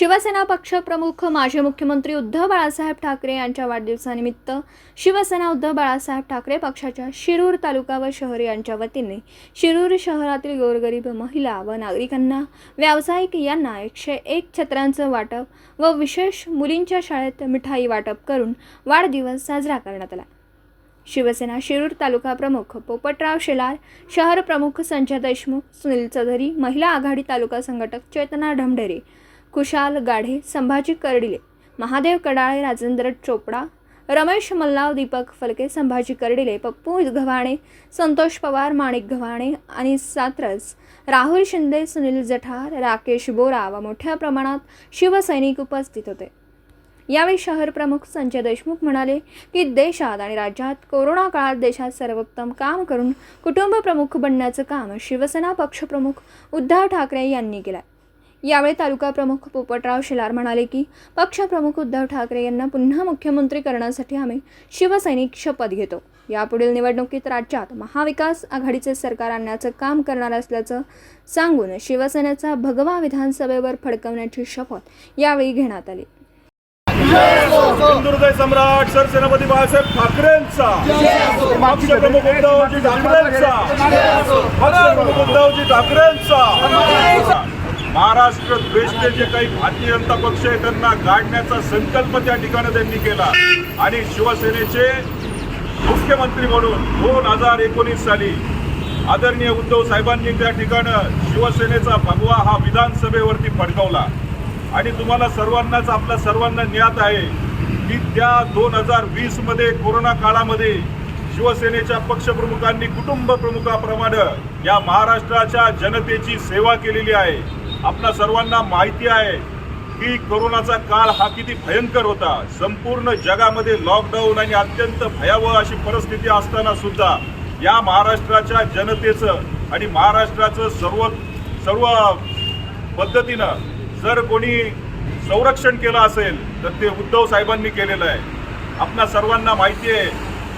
शिवसेना पक्षप्रमुख माजी मुख्यमंत्री उद्धव बाळासाहेब ठाकरे यांच्या वाढदिवसानिमित्त शिवसेना उद्धव बाळासाहेब ठाकरे पक्षाच्या शिरूर तालुका व शहर यांच्या वतीने शिरूर शहरातील गोरगरीब महिला व नागरिकांना व्यावसायिक यांना एकशे एक छत्रांचं वाटप व विशेष मुलींच्या शाळेत मिठाई वाटप करून वाढदिवस साजरा करण्यात आला. शिवसेना शिरूर तालुका प्रमुख पोपटराव शेलार शहर प्रमुख संजय देशमुख सुनील चौधरी महिला आघाडी तालुका संघटक चेतना ढमढेरे कुशाल गाढे संभाजी कर्डिले महादेव कडाळे राजेंद्र चोपडा रमेश मल्लाव दीपक फलके संभाजी कर्डिले पप्पू गव्हाणे संतोष पवार माणिक गव्हाणे आणि सात्रस राहुल शिंदे सुनील जठार राकेश बोरा व मोठ्या प्रमाणात शिवसैनिक उपस्थित होते. यावेळी शहर प्रमुख संजय देशमुख म्हणाले की देशात आणि राज्यात कोरोना काळात देशात सर्वोत्तम काम करून कुटुंब प्रमुख बनण्याचं काम शिवसेना पक्षप्रमुख उद्धव ठाकरे यांनी केलं यावेळी तालुका प्रमुख पोपटराव शिलार म्हणाले की पक्षप्रमुख उद्धव ठाकरे यांना पुन्हा मुख्यमंत्री करण्यासाठी आम्ही शिवसैनिक शपथ घेतो. यापुढील निवडणुकीत राज्यात महाविकास आघाडीचे सरकार आणण्याचं काम करणार असल्याचं सांगून शिवसेनेचा भगवा विधानसभेवर फडकवण्याची शपथ यावेळी घेण्यात आली. सम्राट सरसेनापती बाळासाहेब ठाकरेंचा. पक्षप्रमुख उद्धवजी ठाकरेंचा. पक्षप्रमुख उद्धवजी ठाकरेंचा. महाराष्ट्र द्वेषते जे काही भारतीय जनता पक्ष आहे त्यांना गाडण्याचा संकल्प त्या ठिकाणी त्यांनी केला. आणि शिवसेनेचे मुख्यमंत्री म्हणून दोन हजार एकोणीस साली आदरणीय उद्धव साहेबांनी त्या ठिकाणं शिवसेनेचा भगवा हा विधानसभेवरती फडकवला. आणि तुम्हाला सर्वांनाच आपल्या सर्वांना ज्ञात आहे की त्या दोन हजार वीसमध्ये कोरोना काळामध्ये शिवसेनेच्या पक्षप्रमुखांनी कुटुंब प्रमुखाप्रमाणे या महाराष्ट्राच्या जनतेची सेवा केलेली आहे. आपल्या सर्वांना माहिती आहे की कोरोनाचा काळ हा किती भयंकर होता. संपूर्ण जगामध्ये लॉकडाऊन आणि अत्यंत भयावह अशी परिस्थिती असताना सुद्धा या महाराष्ट्राच्या जनतेचं आणि महाराष्ट्राचं सर्व सर्व पद्धतीनं जर कोणी संरक्षण केलं असेल तर ते उद्धव साहेबांनी केलेलं आहे. आपणा सर्वांना माहिती आहे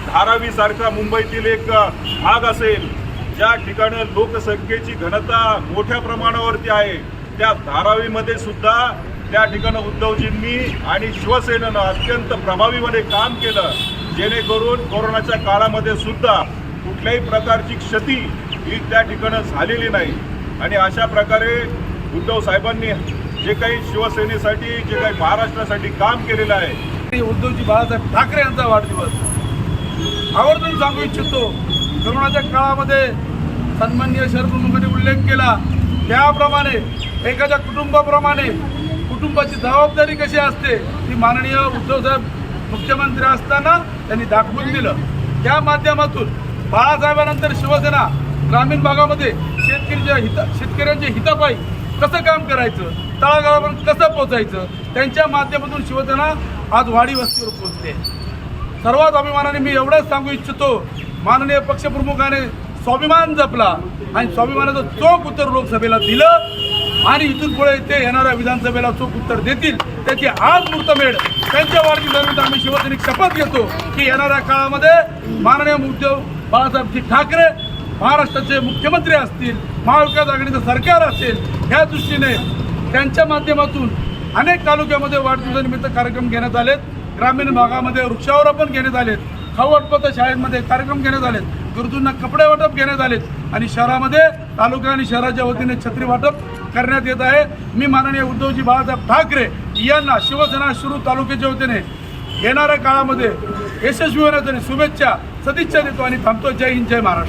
धारावी सारखा मुंबईतील एक भाग असेल ज्या ठिकाणी लोकसंख्येची घनता मोठ्या प्रमाणावरती आहे त्या धारावीमध्ये सुद्धा त्या ठिकाणी उद्धवजींनी आणि शिवसेनेनं अत्यंत प्रभावीपणे काम केलं. जेणेकरून कोरोनाच्या काळामध्ये सुद्धा कुठल्याही प्रकारची क्षती ही त्या ठिकाणी झालेली नाही. आणि अशा प्रकारे उद्धव साहेबांनी जे काही शिवसेनेसाठी जे काही महाराष्ट्रासाठी काम केलेलं आहे. उद्धवजी बाळासाहेब ठाकरे यांचा वाढदिवस. आवर्जून सांगू इच्छितो कोरोनाच्या काळामध्ये सन्माननीय शहरप्रमुखांनी उल्लेख केला. त्याप्रमाणे एखाद्या कुटुंबाप्रमाणे कुटुंबाची जबाबदारी कशी असते ती माननीय उद्धवसाहेब मुख्यमंत्री असताना त्यांनी दाखवून दिलं. त्या माध्यमातून बाळासाहेबानंतर शिवसेना ग्रामीण भागामध्ये शेतकरीच्या हित शेतकऱ्यांच्या हितापायी कसं काम करायचं तळागाळापर्यंत कसं पोचायचं त्यांच्या माध्यमातून शिवसेना आज वाडी वस्तीवर पोहोचते सर्वात अभिमानाने मी एवढंच सांगू इच्छितो माननीय पक्षप्रमुखाने स्वाभिमान जपला आणि स्वाभिमानाचं चोख उत्तर लोकसभेला दिलं. आणि इथून पुढे ते येणाऱ्या विधानसभेला चोख उत्तर देतील. त्याची आज मुहूर्तमेढ त्यांच्या वाढदिवसानिमित्त आम्ही शिवसैनिक शपथ घेतो की येणाऱ्या काळामध्ये माननीय उद्धव बाळासाहेबजी ठाकरे महाराष्ट्राचे मुख्यमंत्री असतील महाविकास आघाडीचं सरकार असेल ह्या दृष्टीने त्यांच्या माध्यमातून अनेक तालुक्यामध्ये वाढदिवसानिमित्त कार्यक्रम घेण्यात आलेत. ग्रामीण भागामध्ये वृक्षारोपण घेण्यात आलेत. खाऊ शाळेमध्ये कार्यक्रम घेण्यात आलेत. गरजूंना कपडे वाटप घेण्यात आलेत. आणि शहरामध्ये तालुका आणि शहराच्या वतीने छत्री वाटप करण्यात येत आहे. मी माननीय उद्धवजी बाळासाहेब ठाकरे यांना शिवसेना शिरूर तालुक्याच्या वतीने येणाऱ्या काळामध्ये यशस्वी होण्यासाठी शुभेच्छा सदिच्छा देतो आणि थांबतो. जय हिंद जय महाराष्ट्र.